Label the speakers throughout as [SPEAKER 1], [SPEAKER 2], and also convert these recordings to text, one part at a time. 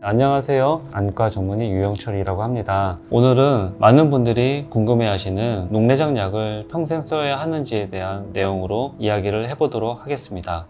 [SPEAKER 1] 안녕하세요. 안과 전문의 유영철이라고 합니다. 오늘은 많은 분들이 궁금해하시는 녹내장 약을 평생 써야 하는지에 대한 내용으로 이야기를 해보도록 하겠습니다.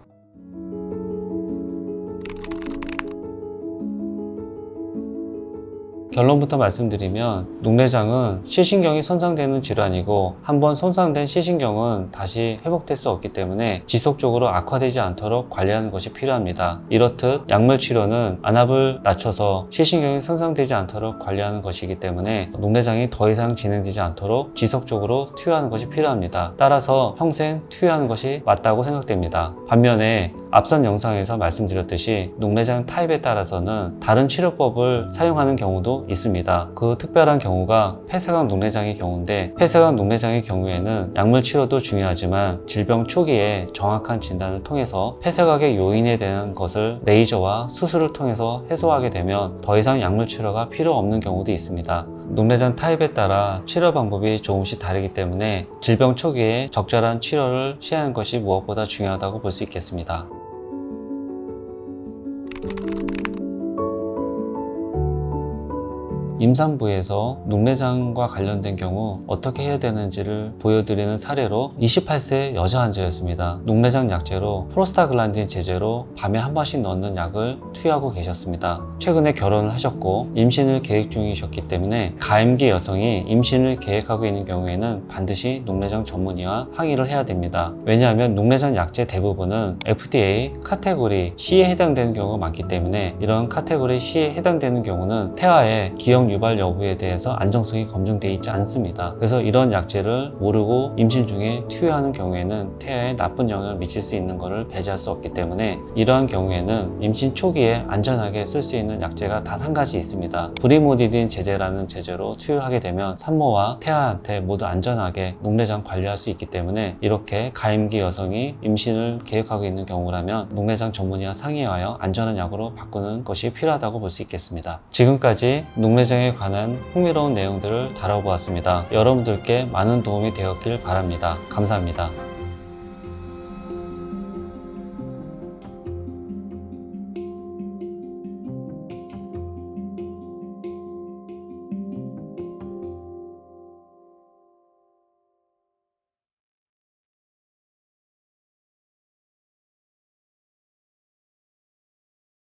[SPEAKER 1] 결론부터 말씀드리면 녹내장은 시신경이 손상되는 질환이고 한번 손상된 시신경은 다시 회복될 수 없기 때문에 지속적으로 악화되지 않도록 관리하는 것이 필요합니다. 이렇듯 약물 치료는 안압을 낮춰서 시신경이 손상되지 않도록 관리하는 것이기 때문에 녹내장이 더 이상 진행되지 않도록 지속적으로 투여하는 것이 필요합니다. 따라서 평생 투여하는 것이 맞다고 생각됩니다. 반면에 앞선 영상에서 말씀드렸듯이 녹내장 타입에 따라서는 다른 치료법을 사용하는 경우도 있습니다. 그 특별한 경우가 폐쇄각 녹내장의 경우인데 폐쇄각 녹내장의 경우에는 약물 치료도 중요하지만 질병 초기에 정확한 진단을 통해서 폐쇄각의 요인에 대한 것을 레이저와 수술을 통해서 해소하게 되면 더 이상 약물 치료가 필요 없는 경우도 있습니다. 녹내장 타입에 따라 치료 방법이 조금씩 다르기 때문에 질병 초기에 적절한 치료를 시하는 것이 무엇보다 중요하다고 볼 수 있겠습니다. 임산부에서 녹내장과 관련된 경우 어떻게 해야 되는지를 보여드리는 사례로 28세 여자 환자였습니다. 녹내장 약제로 프로스타글란딘 제제로 밤에 한 번씩 넣는 약을 투여하고 계셨습니다. 최근에 결혼을 하셨고 임신을 계획 중이셨기 때문에 가임기 여성이 임신을 계획하고 있는 경우에는 반드시 녹내장 전문의와 상의를 해야 됩니다. 왜냐하면 녹내장 약제 대부분은 FDA 카테고리 C에 해당되는 경우가 많기 때문에 이런 카테고리 C에 해당되는 경우는 태아의 기형 유발 여부에 대해서 안정성이 검증되어 있지 않습니다. 그래서 이런 약제를 모르고 임신 중에 투여하는 경우에는 태아에 나쁜 영향을 미칠 수 있는 것을 배제할 수 없기 때문에 이러한 경우에는 임신 초기에 안전하게 쓸 수 있는 약제가 단 한 가지 있습니다. 브리모디딘 제제라는 제제로 투여하게 되면 산모와 태아한테 모두 안전하게 녹내장 관리할 수 있기 때문에 이렇게 가임기 여성이 임신을 계획하고 있는 경우라면 녹내장 전문의와 상의하여 안전한 약으로 바꾸는 것이 필요하다고 볼 수 있겠습니다. 지금까지 녹내장 에 관한 흥미로운 내용들을 다뤄보았습니다. 여러분들께 많은 도움이 되었길 바랍니다. 감사합니다.